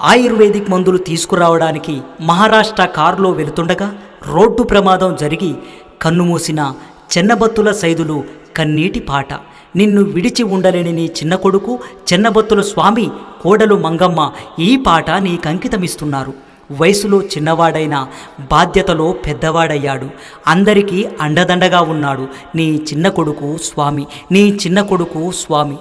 Ayurvedic మందులు తీసుకురావడానికి మహారాష్ట్ర కారులో వెళుతుండగా రోడ్డు ప్రమాదం జరిగి కన్నుమూసిన చెన్నబత్తుల సైదులు కన్నీటి పాట. నిన్ను విడిచి ఉండలేని నీ చిన్న కొడుకు చెన్నబత్తుల స్వామి కోడలు మంగమ్మ ఈ పాట నీకంకితమిస్తున్నారు వయసులో చిన్నవాడైన బాధ్యతలో పెద్దవాడయ్యాడు. అందరికీ అండదండగా ఉన్నాడు. నీ చిన్న కొడుకు స్వామి నీ చిన్న కొడుకు స్వామి.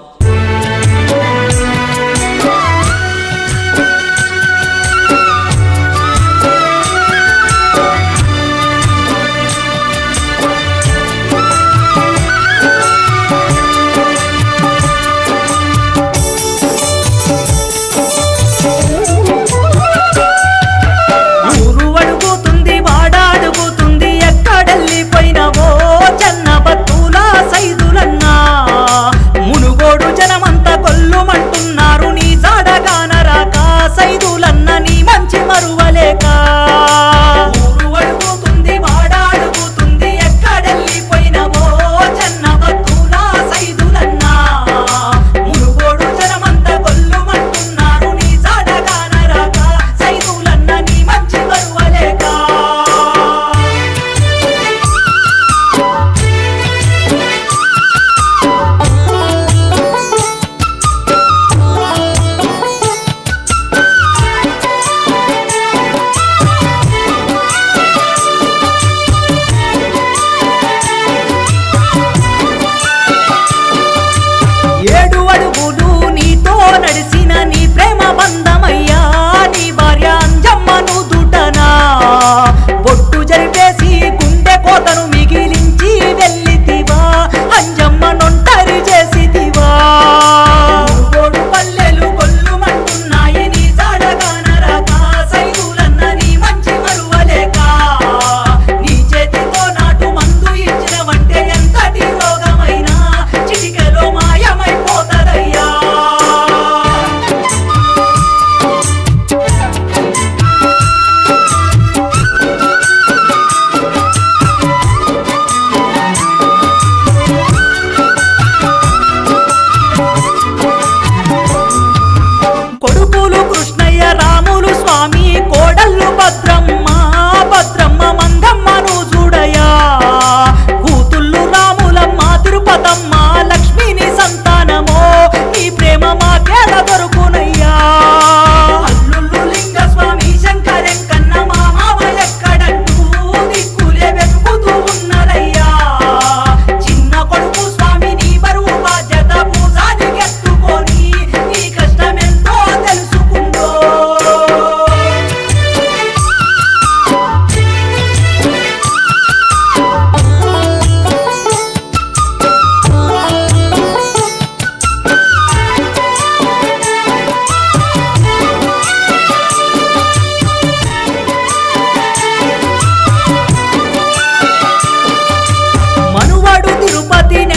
patines.